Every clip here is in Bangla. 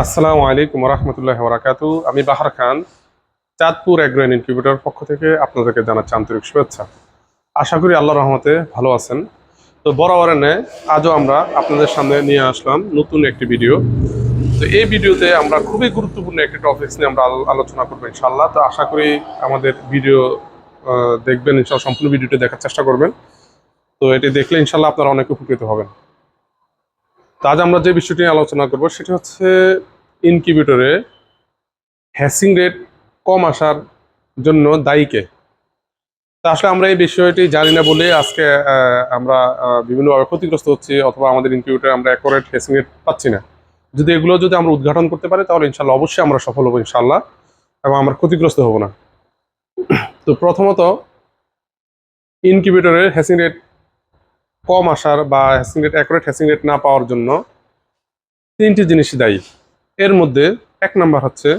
আসসালামু আলাইকুম রহমতুল্লাহ বরাকাতু আমি বাহার খান, চাঁদপুর অ্যাগ্রো ইনকিউবেটর পক্ষ থেকে আপনাদেরকে জানাচ্ছি আন্তরিক শুভেচ্ছা। আশা করি আল্লাহ রহমতে ভালো আছেন। তো বরাবরের আজও আমরা আপনাদের সামনে নিয়ে আসলাম নতুন একটি ভিডিও। তো এই ভিডিওতে আমরা খুবই গুরুত্বপূর্ণ একটি টপিক্স নিয়ে আমরা আলোচনা করব ইনশাল্লাহ তো আশা করি আমাদের ভিডিও দেখবেন ইনশাল্লাহ সম্পূর্ণ ভিডিওটি দেখার চেষ্টা করবেন। তো এটি দেখলে ইনশাল্লাহ আপনারা অনেক উপকৃত হবেন। তো আজ আমরা যে বিষয়টি নিয়ে আলোচনা করব সেটি হচ্ছে ইনকিউবেটরে হ্যাসিং রেট কম আসার জন্য দায়ীকে তো আসলে আমরা এই বিষয়টি জানি না বলে আজকে আমরা বিভিন্নভাবে ক্ষতিগ্রস্ত হচ্ছি অথবা আমাদের ইনকিউবেটরে আমরা অ্যাকোরেট হ্যাসিং রেট পাচ্ছি না। যদি এগুলো যদি আমরা উদ্ঘাটন করতে পারি তাহলে ইনশাল্লাহ অবশ্যই আমরা সফল হব ইনশাল্লাহ এবং আমরা ক্ষতিগ্রস্ত হব না। তো প্রথমত ইনকিউবেটরের হ্যাসিং রেট কম আসার বা hatching rate accurate hatching rate না পাওয়ার জন্য তিনটি জিনিস দায়ী। এর মধ্যে এক নাম্বার হচ্ছে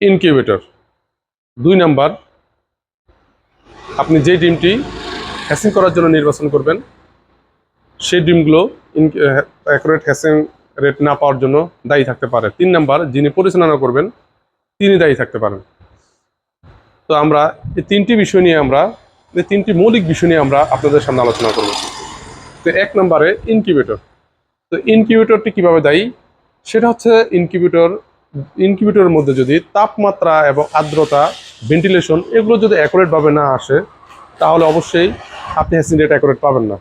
ইনকিউবেটর দুই নাম্বার, আপনি যে ডিমটি হ্যাসিং করার জন্য নির্বাচন করবেন, সেই ডিমগুলো অ্যাকুরেট হ্যাসিং রেট না পাওয়ার জন্য দায়ী থাকতে পারে। তিন নাম্বার, যিনি পরিচালনা করবেন, তিনি দায়ী থাকতে পারেন। তো আমরা এই তিনটি বিষয় নিয়ে আমরা এই তিনটি মৌলিক বিষয় নিয়ে আমরা আপনাদের সামনে আলোচনা করব। তো এক নম্বরে ইনকিউবেটর তো ইনকিউবেটরটি কীভাবে দায়ী? সেটা হচ্ছে ইনকিউবেটর ইনকিউবেটরের মধ্যে যদি তাপমাত্রা এবং আর্দ্রতা ভেন্টিলেশন এগুলো যদি অ্যাকুরেটভাবে না আসে, তাহলে অবশ্যই আপনি হ্যাসিং রেট অ্যাকুরেট পাবেন না।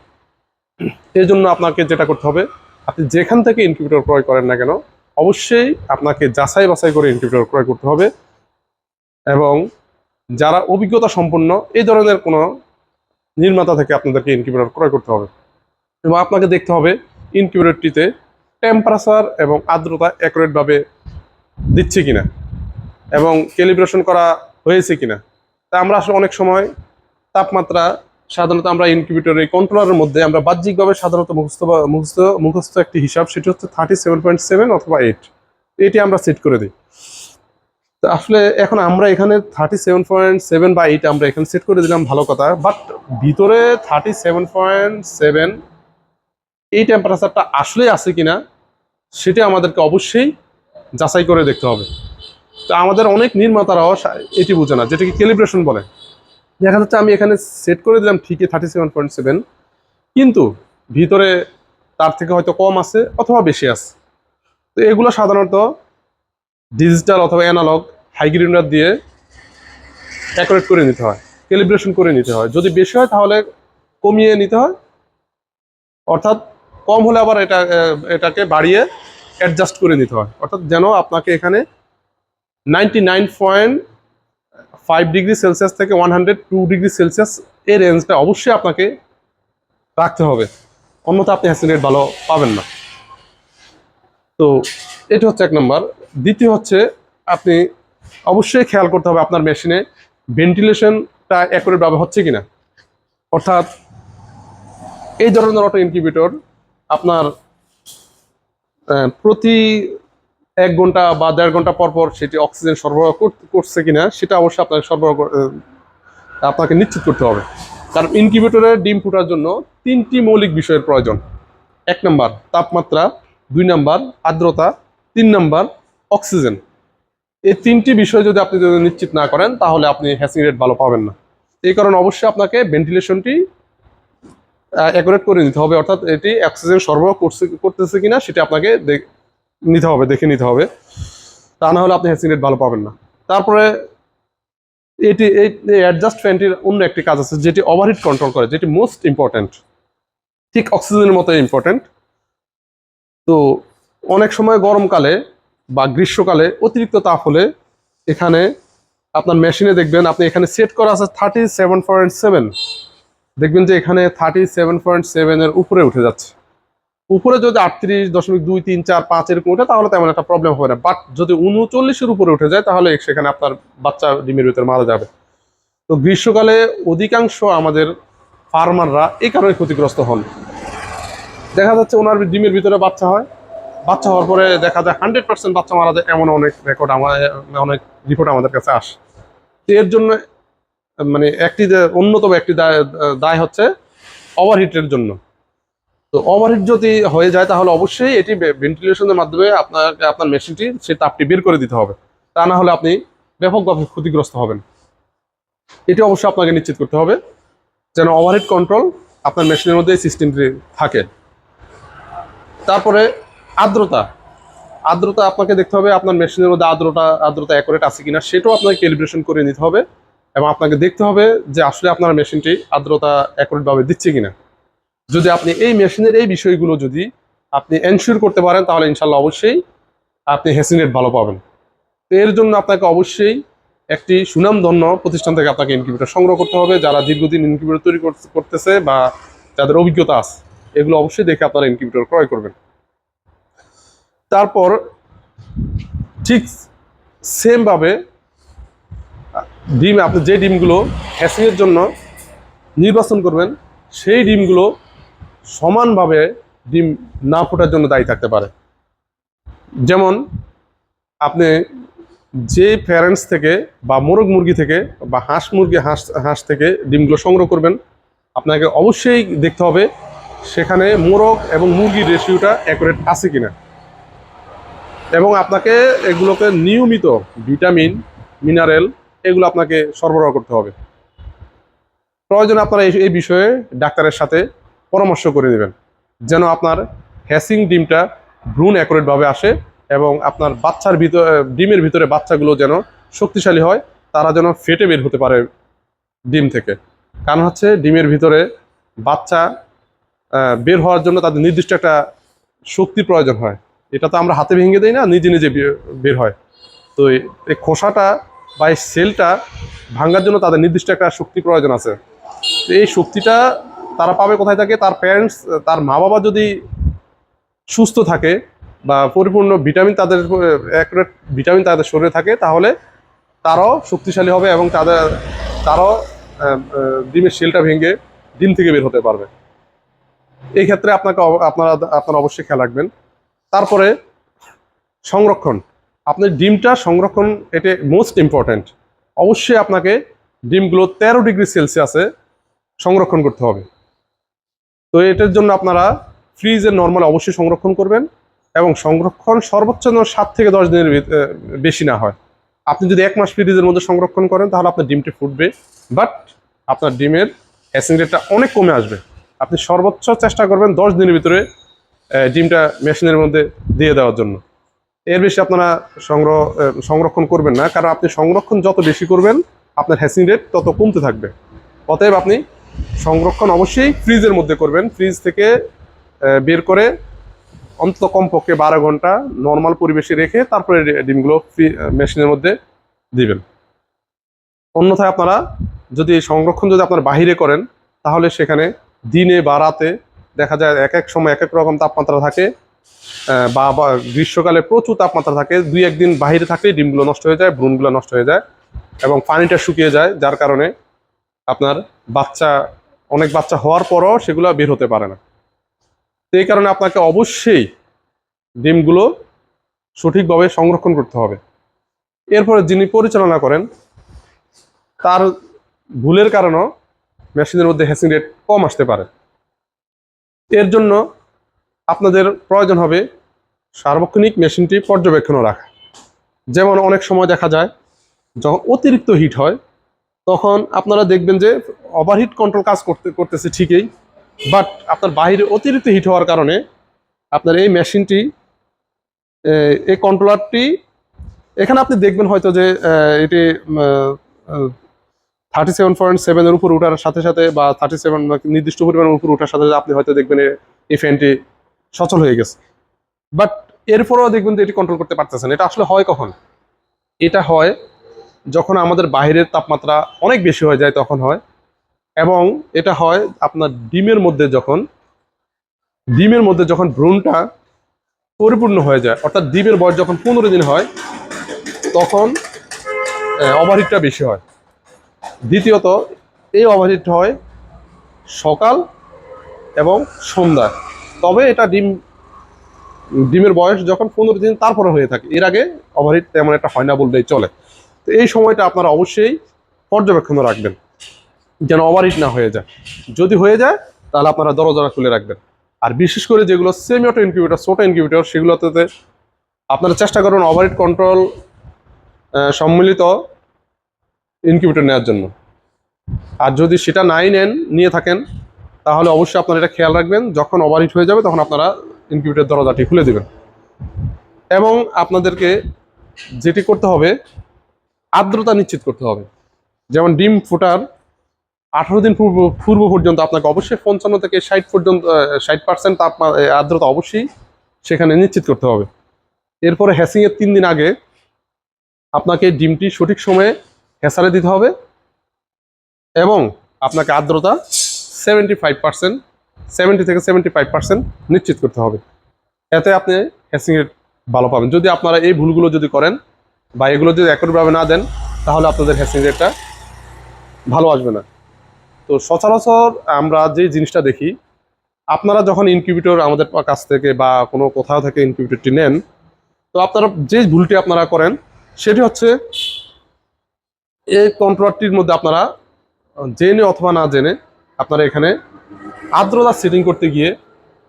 এই জন্য আপনাকে যেটা করতে হবে, আপনি যেখান থেকে ইনকিউবেটর ক্রয় করেন না কেন, অবশ্যই আপনাকে যাচাই বাছাই করে ইনকিউবেটর ক্রয় করতে হবে এবং যারা অভিজ্ঞতা সম্পন্ন, এই ধরনের কোনো নির্মাতা থেকে আপনাদেরকে ইনকিউবেটর ক্রয় করতে হবে। এবং আপনাকে দেখতে হবে ইনকিউবেটরটিতে টেম্পারেচার এবং আর্দ্রতা অ্যাকুরেটভাবে দিচ্ছে কিনা এবং ক্যালিব্রেশন করা হয়েছে কিনা। তা আমরা আসলে অনেক সময় তাপমাত্রা সাধারণত আমরা ইনকিউবেটর এই কন্ট্রোলারের মধ্যে আমরা বাহ্যিকভাবে সাধারণত মুখস্থ মুখস্থ মুখস্থ একটি হিসাব, সেটি হচ্ছে থার্টি সেভেন পয়েন্ট সেভেন অথবা এইট এটি আমরা সেট করে দিই। তো আসলে এখন আমরা এখানে থার্টি সেভেন পয়েন্ট সেভেন বা এইট আমরা এখানে সেট করে দিলাম, ভালো কথা। বাট ভিতরে থার্টি সেভেন পয়েন্ট সেভেন এই টেম্পারেচারটা আসলে আছে কিনা, সেটা আমাদেরকে অবশ্যই যাচাই করে দেখতে হবে। তো আমাদের অনেক নির্মাতারাও এটি বোঝে না, যেটাকে ক্যালিব্রেশন বলে। দেখা যাচ্ছে আমি এখানে সেট করে দিলাম ঠিকই থার্টি সেভেন পয়েন্ট সেভেন কিন্তু ভিতরে তার থেকে হয়তো কম আছে অথবা বেশি আছে। তো এগুলো সাধারণত ডিজিটাল অথবা অ্যানালগ হাইগ্রিনার দিয়ে অ্যাকুরেট করে নিতে হয় ক্যালিব্রেশন করে নিতে হয়। যদি বেশি হয় তাহলে কমিয়ে নিতে হয়, অর্থাৎ কম হলে আবার এটা, এটাকে বাড়িয়ে অ্যাডজাস্ট করে নিতে হয়। অর্থাৎ যেন আপনাকে এখানে ninety nine point five degree Celsius থেকে one hundred two degree Celsius এই রেঞ্জটা অবশ্যই আপনাকে রাখতে হবে। অন্যথা আপনি হ্যাসিং রেট ভালো পাবেন না। তো, এটা হচ্ছে এক নম্বর দ্বিতীয় হচ্ছে আপনি অবশ্যই খেয়াল করতে হবে আপনার মেশিনে ভেন্টিলেশনটা ব্যবহার হচ্ছে কি না অর্থাৎ এই ধরনের অটো ইনকিউবেটর আপনার প্রতি এক ঘণ্টা বা দেড় ঘণ্টা পর পর সেটি অক্সিজেন সরবরাহ কর- করছে কিনা সেটা অবশ্যই আপনাকে সরবরাহ আপনাকে নিশ্চিত করতে হবে। কারণ ইনকিউবেটরের ডিম ফোটার জন্য তিনটি মৌলিক বিষয়ের প্রয়োজন। এক নম্বর তাপমাত্রা, দুই নাম্বার আর্দ্রতা, তিন নাম্বার অক্সিজেন। এই তিনটি বিষয় যদি আপনি যদি নিশ্চিত না করেন, তাহলে আপনি হ্যাসিং রেট ভালো পাবেন না। এই কারণে অবশ্যই আপনাকে ভেন্টিলেশনটি অ্যাকুরেট করে নিতে হবে। অর্থাৎ এটি অক্সিজেন সরবরাহ করছে, করতেছে কিনা সেটা আপনাকে নিতে হবে, দেখে নিতে হবে। তা না হলে আপনি হ্যাসিং রেট ভালো পাবেন না। তারপরে এটি, এই অ্যাডজাস্ট ফ্যানটির অন্য একটি কাজ আছে, যেটি ওভারহিট কন্ট্রোল করে, যেটি মোস্ট ইম্পর্ট্যান্ট ঠিক অক্সিজেনের মতো ইম্পর্ট্যান্ট তো অনেক সময় গরমকালে বা গ্রীষ্মকালে অতিরিক্ত তাপ হলে এখানে আপনার মেশিনে দেখবেন আপনি এখানে সেট করা আছে থার্টি সেভেন পয়েন্ট সেভেন দেখবেন যে এখানে থার্টি সেভেন পয়েন্ট সেভেনের উপরে উঠে যাচ্ছে। উপরে যদি আটত্রিশ দশমিক দুই তিন চার পাঁচ এরকম উঠে তাহলে তেমন একটা প্রবলেম হবে না। বাট যদি উনচল্লিশের উপরে উঠে যায়, তাহলে সেখানে আপনার বাচ্চা ডিমের ভিতরে মারা যাবে। তো গ্রীষ্মকালে অধিকাংশ আমাদের ফার্মাররা এই কারণে ক্ষতিগ্রস্ত হন। দেখা যাচ্ছে ওনার ডিমের ভিতরে বাচ্চা হয়। বাচ্চা হওয়ার পরে দেখা যায় হান্ড্রেড পার্সেন্ট বাচ্চা মারা যায় এমন অনেক রেকর্ড আমার, অনেক রিপোর্ট আমাদের কাছে আসে। তো এর জন্য মানে একটি অন্যতম একটি দায় দায় হচ্ছে ওভারহিটের জন্য। তো ওভারহিট যদি হয়ে যায় তাহলে অবশ্যই এটি ভেন্টিলেশনের মাধ্যমে আপনাকে, আপনার মেশিনটি সে তাপটি বের করে দিতে হবে। তা না হলে আপনি ব্যাপকভাবে ক্ষতিগ্রস্ত হবেন। এটি অবশ্যই আপনাকে নিশ্চিত করতে হবে যেন ওভারহিট কন্ট্রোল আপনার মেশিনের মধ্যে এই সিস্টেমটি থাকে। তারপরে আর্দ্রতা? আর্দ্রতা আপনাকে দেখতে হবে, আপনার মেশিনের মধ্যে আর্দ্রতা আর্দ্রতা অ্যাকুরেট আছে কিনা, সেটাও আপনাকে ক্যালিব্রেশন করে নিতে হবে এবং আপনাকে দেখতে হবে যে আসলে আপনার মেশিনটি আর্দ্রতা অ্যাকুরেটভাবে দিচ্ছে কিনা। যদি আপনি এই মেশিনের এই বিষয়গুলো যদি আপনি এনশিওর করতে পারেন, তাহলে ইনশাল্লাহ অবশ্যই আপনি হেসিং রেট ভালো পাবেন। তো এর জন্য আপনাকে অবশ্যই একটি সুনামধন্য প্রতিষ্ঠান থেকে আপনাকে ইনকিউবেটর সংগ্রহ করতে হবে, যারা দীর্ঘদিন ইনকিউবেটর তৈরি করতে- করতেছে বা যাদের অভিজ্ঞতা আছে, এগুলো অবশ্যই দেখে আপনারা ইনকিউবেটর ক্রয় করবেন। তারপর ঠিক সেমভাবে ডিম, আপনি যে ডিমগুলো হ্যাসিংয়ের জন্য নির্বাচন করবেন, সেই ডিমগুলো সমানভাবে ডিম না ফোটার জন্য দায়ী থাকতে পারে। যেমন আপনি যে প্যারেন্টস থেকে বা মোরগ মুরগি থেকে বা হাঁস মুরগি, হাঁস হাঁস থেকে ডিমগুলো সংগ্রহ করবেন, আপনাকে অবশ্যই দেখতে হবে সেখানে মোরগ এবং মুরগির রেশিওটা অ্যাকুরেট আছে কিনা। এবং আপনাকে এগুলোকে নিয়মিত ভিটামিন, মিনারেল এগুলো আপনাকে সরবরাহ করতে হবে। প্রয়োজনে আপনারা এই বিষয়ে ডাক্তারের সাথে পরামর্শ করে নেবেন, যেন আপনার হ্যাসিং ডিমটা ভ্রূণ অ্যাকুরেটভাবে আসে এবং আপনার বাচ্চার ভিতর ডিমের ভিতরে বাচ্চাগুলো যেন শক্তিশালী হয়, তারা যেন ফেটে বের হতে পারে ডিম থেকে। কারণ হচ্ছে ডিমের ভিতরে বাচ্চা বের হওয়ার জন্য তাদের নির্দিষ্ট একটা শক্তি প্রয়োজন হয়। এটা তো আমরা হাতে ভেঙে দিই না, নিজে নিজে বের হয়। তো এই- খোসাটা বা এই সেলটা ভাঙার জন্য তাদের নির্দিষ্ট একটা শক্তি প্রয়োজন আছে। তো এই শক্তিটা তারা পাবে কোথায় থাকে? তার প্যারেন্টস তার মা বাবা যদি সুস্থ থাকে বা পরিপূর্ণ ভিটামিন তাদের অ্যাকুরেট ভিটামিন তাদের শরীরে থাকে, তাহলে তারাও শক্তিশালী হবে এবং তাদের, তারাও ডিমের সেলটা ভেঙে ডিম থেকে বের হতে পারবে। এই ক্ষেত্রে আপনাকে আপনারা আপনারা অবশ্যই খেয়াল রাখবেন। তারপরে সংরক্ষণ। আপনার ডিমটা সংরক্ষণ এটা মোস্ট ইম্পর্ট্যান্ট অবশ্যই আপনাকে ডিমগুলো তেরো ডিগ্রি সেলসিয়াসে সংরক্ষণ করতে হবে। তো এটার জন্য আপনারা ফ্রিজের নর্মাল অবশ্যই সংরক্ষণ করবেন এবং সংরক্ষণ সর্বোচ্চ যেন সাত থেকে দশ দিনের বেশি না হয়। আপনি যদি এক মাস ফ্রিজের মধ্যে সংরক্ষণ করেন, তাহলে আপনার ডিমটি ফুটবে বাট আপনার ডিমের হ্যাসিং রেটটা অনেক কমে আসবে। আপনি সর্বোচ্চ চেষ্টা করবেন দশ দিনের ভিতরে ডিমটা মেশিনের মধ্যে দিয়ে দেওয়ার জন্য। এর বেশি আপনারা সংগ্রহ সংরক্ষণ করবেন না, কারণ আপনি সংরক্ষণ যত বেশি করবেন, আপনার হ্যাসিং রেট তত কমতে থাকবে। অতএব আপনি সংরক্ষণ অবশ্যই ফ্রিজের মধ্যে করবেন। ফ্রিজ থেকে বের করে অন্তত কমপক্ষে বারো ঘণ্টা নর্মাল পরিবেশে রেখে তারপরে ডিমগুলো ফ্রি মেশিনের মধ্যে দিবেন। অন্যথায় আপনারা যদি সংরক্ষণ যদি আপনারা বাহিরে করেন, তাহলে সেখানে দিনে বা রাতে দেখা যায় এক এক সময় এক এক রকম তাপমাত্রা থাকে বা গ্রীষ্মকালে প্রচুর তাপমাত্রা থাকে, দুই একদিন বাইরে থাকলে ডিমগুলো নষ্ট হয়ে যায় ব্রুনগুলো নষ্ট হয়ে যায় এবং পানিটা শুকিয়ে যায়, যার কারণে আপনার বাচ্চা, অনেক বাচ্চা হওয়ার পরও সেগুলো বের হতে পারে না। এই কারণে আপনাকে অবশ্যই ডিমগুলো সঠিকভাবে সংরক্ষণ করতে হবে। এরপরে যিনি পরিচালনা করেন, তার ভুলের কারণেও মেশিনের মধ্যে হ্যাসিং রেট কম আসতে পারে। এর জন্য আপনাদের প্রয়োজন হবে সার্বক্ষণিক মেশিনটি পর্যবেক্ষণও রাখা। যেমন অনেক সময় দেখা যায়, যখন অতিরিক্ত হিট হয়, তখন আপনারা দেখবেন যে ওভারহিট কন্ট্রোল কাজ করতে, করতেছে ঠিকই বাট আপনার বাইরে অতিরিক্ত হিট হওয়ার কারণে আপনার এই মেশিনটি এই কন্ট্রোলারটি এখানে আপনি দেখবেন হয়তো যে এটি থার্টি সেভেন পয়েন্ট সেভেনের উপর ওঠার সাথে সাথে বা থার্টি সেভেন নির্দিষ্ট পরিমাণের উপর ওঠার সাথে সাথে আপনি হয়তো দেখবেন এই ফ্যানটি সচল হয়ে গেছে। বাট এরপরেও দেখবেন যে এটি কন্ট্রোল করতে পারতেছেন। এটা আসলে হয় কখন? এটা হয় যখন আমাদের বাইরের তাপমাত্রা অনেক বেশি হয়ে যায় তখন হয়। এবং এটা হয় আপনার ডিমের মধ্যে যখন, ডিমের মধ্যে যখন ভ্রূণটা পরিপূর্ণ হয়ে যায়, অর্থাৎ ডিমের বয়স যখন পনেরো দিন হয়, তখন ওভারহিটটা বেশি হয়। দ্বিতীয়ত, এই ওভারহিট হয় সকাল এবং সন্ধ্যা। তবে এটা ডিম, ডিমের বয়স যখন পনেরো দিন তারপরে হয়ে থাকে। এর আগে ওভারহিট তেমন একটা হয় না বললেই চলে। তো এই সময়টা আপনারা অবশ্যই পর্যবেক্ষণ রাখবেন, যেন ওভারহিট না হয়ে যায়। যদি হয়ে যায়, তাহলে আপনারা দরজা খুলে রাখবেন। আর বিশেষ করে যেগুলো সেমি অটো ইনকিউবেটর ছোট ইনকিউবেটর, সেগুলোতে আপনারা চেষ্টা করুন ওভারহিট কন্ট্রোল সম্মিলিত ইনকিউবেটর নেওয়ার জন্য। আর যদি সেটা নাই নেন, নিয়ে থাকেন, তাহলে অবশ্যই আপনারা এটা খেয়াল রাখবেন। যখন ওভারহিট হয়ে যাবে, তখন আপনারা ইনকিউবেটর দরজাটি খুলে দেবেন। এবং আপনাদেরকে যেটি করতে হবে, আর্দ্রতা নিশ্চিত করতে হবে। যেমন ডিম ফুটার আঠারো দিন পূর্ব পূর্ব পর্যন্ত আপনাকে অবশ্যই পঞ্চান্ন থেকে ষাট পর্যন্ত ষাট পার্সেন্ট তাপমা আর্দ্রতা অবশ্যই সেখানে নিশ্চিত করতে হবে। এরপরে হ্যাসিংয়ের তিন দিন আগে আপনাকে ডিমটি সঠিক সময়ে হ্যাসারে দিতে হবে এবং আপনাকে আর্দ্রতা সেভেন্টি ফাইভ পার্সেন্ট সেভেন্টি থেকে সেভেন্টি ফাইভ পার্সেন্ট নিশ্চিত করতে হবে। এতে আপনি হ্যাসিংয়ের ভালো পাবেন। যদি আপনারা এই ভুলগুলো যদি করেন বা এগুলো যদি একইভাবে না দেন, তাহলে আপনাদের হ্যাসিং রেটটা ভালো আসবে না। তো সচরাচর আমরা যে জিনিসটা দেখি, আপনারা যখন ইনকিউবেটর আমাদের কাছ থেকে বা কোনো কোথাও থেকে ইনকিউবেটরটি নেন, তো আপনারা যে ভুলটি আপনারা করেন, সেটি হচ্ছে এই কন্ট্রোলারটির মধ্যে আপনারা জেনে অথবা না জেনে আপনারা এখানে আর্দ্রতা সেটিং করতে গিয়ে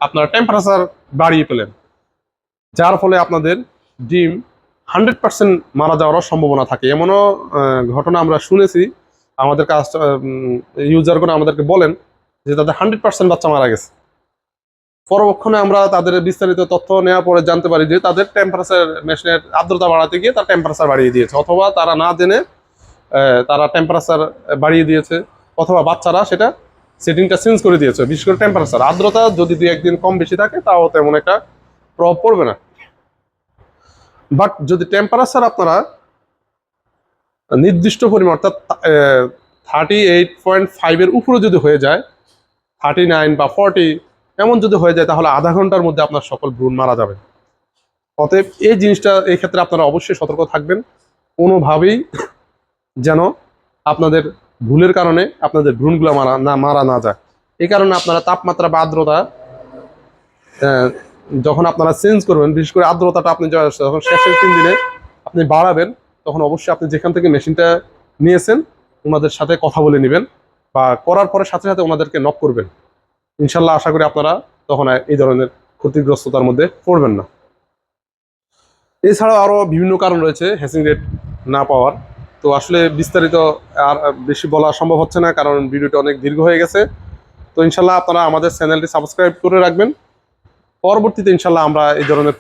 আপনারা টেম্পারেচার বাড়িয়ে পেলেন। যার ফলে আপনাদের ডিম হান্ড্রেড পার্সেন্ট মারা যাওয়ার সম্ভাবনা থাকে। এমনও ঘটনা আমরা শুনেছি। আমাদের কাজ ইউজারগণ আমাদেরকে বলেন যে তাদের হান্ড্রেড পার্সেন্ট বাচ্চা মারা গেছে। পরবক্ষণে আমরা তাদের বিস্তারিত তথ্য নেওয়ার পরে জানতে পারি যে তাদের টেম্পারেচার মেশিনের আর্দ্রতা বাড়াতে গিয়ে তার টেম্পারেচার বাড়িয়ে দিয়েছে। অথবা তারা না জেনে তারা টেম্পারেচার বাড়িয়ে দিয়েছে, অথবা বাচ্চারা সেটা সেটিংটা চেঞ্জ করে দিয়েছে, বিশেষ করে টেম্পারেচার আর্দ্রতা যদি দুই একদিন কম বেশি থাকে, তাও তেমন একটা প্রভাব পড়বে না। বাট যদি টেম্পারেচার আপনারা নির্দিষ্ট পরিমাণ, অর্থাৎ থার্টি এইট পয়েন্ট ফাইভের উপরে যদি হয়ে যায় থার্টি নাইন বা ফর্টি এমন যদি হয়ে যায়, তাহলে আধা ঘণ্টার মধ্যে আপনার সকল ভ্রূণ মারা যাবে। অতএব এই জিনিসটা, এই ক্ষেত্রে আপনারা অবশ্যই সতর্ক থাকবেন। কোনোভাবেই যেন আপনাদের ভুলের কারণে আপনাদের ভ্রূণগুলো মারা না মারা না যায়। এই কারণে আপনারা তাপমাত্রা বা আর্দ্রতা যখন আপনারা চেঞ্জ করবেন, বিশেষ করে আর্দ্রতাটা আপনি যখন শেষের তিন দিনে আপনি বাড়াবেন, তখন অবশ্যই আপনি যেখান থেকে মেশিনটা নিয়েছেন, ওনাদের সাথে কথা বলে নেবেন বা করার পরে সাথে সাথে ওনাদেরকে নক করবেন। ইনশাল্লাহ আশা করি আপনারা তখন এই ধরনের ক্ষতিগ্রস্ততার মধ্যে পড়বেন না। এছাড়াও আরও বিভিন্ন কারণ রয়েছে হ্যাসিং রেট না পাওয়ার। তো আসলে বিস্তারিত আর বেশি বলা সম্ভব হচ্ছে না, কারণ ভিডিওটা অনেক দীর্ঘ হয়ে গেছে। তো ইনশাল্লাহ আপনারা আমাদের চ্যানেলটি সাবস্ক্রাইব করে রাখবেন। পরবর্তীতে ইনশাল্লাহ আমরা এই ধরনের